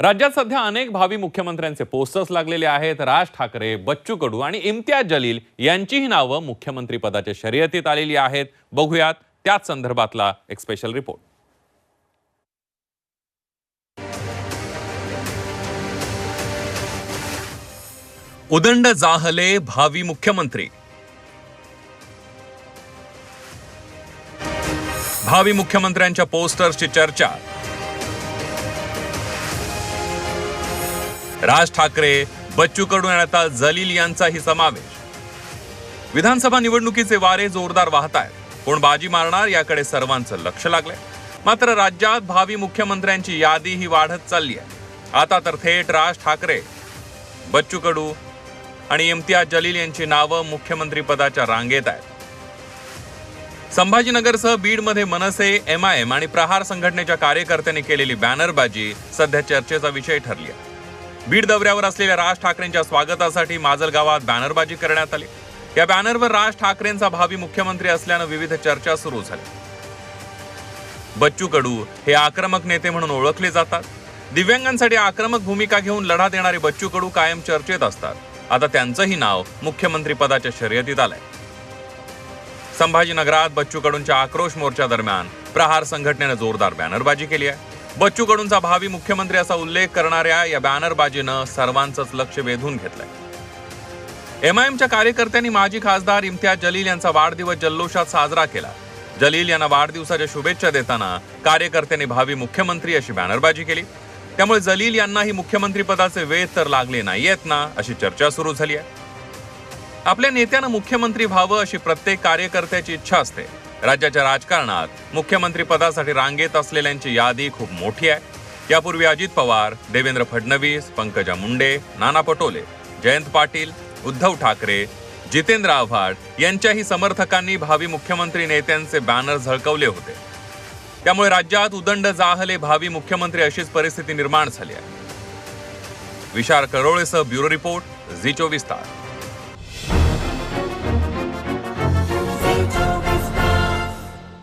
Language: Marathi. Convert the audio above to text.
राज्यात सध्या अनेक भावी मुख्यमंत्र्यांचे पोस्टर्स लागलेले आहेत. राज ठाकरे बच्चू कडू आणि इम्तियाज जलील यांचीही नावं मुख्यमंत्री पदाच्या शर्यतीत आलेली आहेत. बघूयात त्याच संदर्भातला एक स्पेशल रिपोर्ट उदंड जाहले भावी मुख्यमंत्री. भावी मुख्यमंत्र्यांच्या पोस्टर्सची चर्चा. राज ठाकरे बच्चू कडू आणि आता जलील यांचाही समावेश. विधानसभा निवडणुकीचे वारे जोरदार वाहत आहेत कोण बाजी मारणार याकडे सर्वांचं लक्ष लागलंय. मात्र राज्यात भावी मुख्यमंत्र्यांची यादी ही वाढत चालली आहे आता तर थेट राज ठाकरे बच्चू कडू आणि इम्तियाज जलील यांची नावं मुख्यमंत्रीपदाच्या रांगेत आहेत. संभाजीनगरसह बीडमध्ये मनसे एम आय एम आणि प्रहार संघटनेच्या कार्यकर्त्यांनी केलेली बॅनरबाजी सध्या चर्चेचा विषय ठरली आहे बीड दौऱ्यावर असलेल्या राज ठाकरेंच्या स्वागतासाठी माजल गावात बॅनरबाजी करण्यात आली. या बॅनरवर राज ठाकरेंचा भावी मुख्यमंत्री असल्यानं विविध चर्चा सुरू झाल्या. बच्चू कडू हे आक्रमक नेते म्हणून ओळखले जातात. दिव्यांगांसाठी आक्रमक भूमिका घेऊन लढा देणारे बच्चू कडू कायम चर्चेत असतात. आता त्यांचंही नाव मुख्यमंत्री पदाच्या शर्यतीत आलंय. संभाजीनगरात बच्चू कडूंच्या आक्रोश मोर्चा दरम्यान प्रहार संघटनेनं जोरदार बॅनरबाजी केली आहे. बच्चू कडूंचा भावी मुख्यमंत्री असा उल्लेख करणाऱ्या या बॅनरबाजीनं सर्वांचंच लक्ष वेधून घेतलंय. एमआयएमच्या कार्यकर्त्यांनी माजी खासदार इम्तियाज जलील यांचा वाढदिवस जल्लोषात साजरा केला. जलील यांना वाढदिवसाच्या शुभेच्छा देताना कार्यकर्त्यांनी भावी मुख्यमंत्री अशी बॅनरबाजी केली. त्यामुळे जलील यांनाही मुख्यमंत्री पदाचे वेध तर लागले नाहीयेत ना अशी चर्चा सुरू झाली आहे. आपल्या नेत्यानं मुख्यमंत्री व्हावं अशी प्रत्येक कार्यकर्त्याची इच्छा असते. राज्याच्या राजकारणात मुख्यमंत्री पदासाठी रांगेत असलेल्यांची यादी खूप मोठी आहे. यापूर्वी अजित पवार देवेंद्र फडणवीस पंकजा मुंडे नाना पटोले जयंत पाटील उद्धव ठाकरे जितेंद्र आव्हाड यांच्याही समर्थकांनी भावी मुख्यमंत्री नेत्यांचे बॅनर झळकवले होते. त्यामुळे राज्यात उदंड जाहले भावी मुख्यमंत्री अशीच परिस्थिती निर्माण झाली आहे. विशाल करोळेसह ब्युरो रिपोर्ट झी चोवीस तास.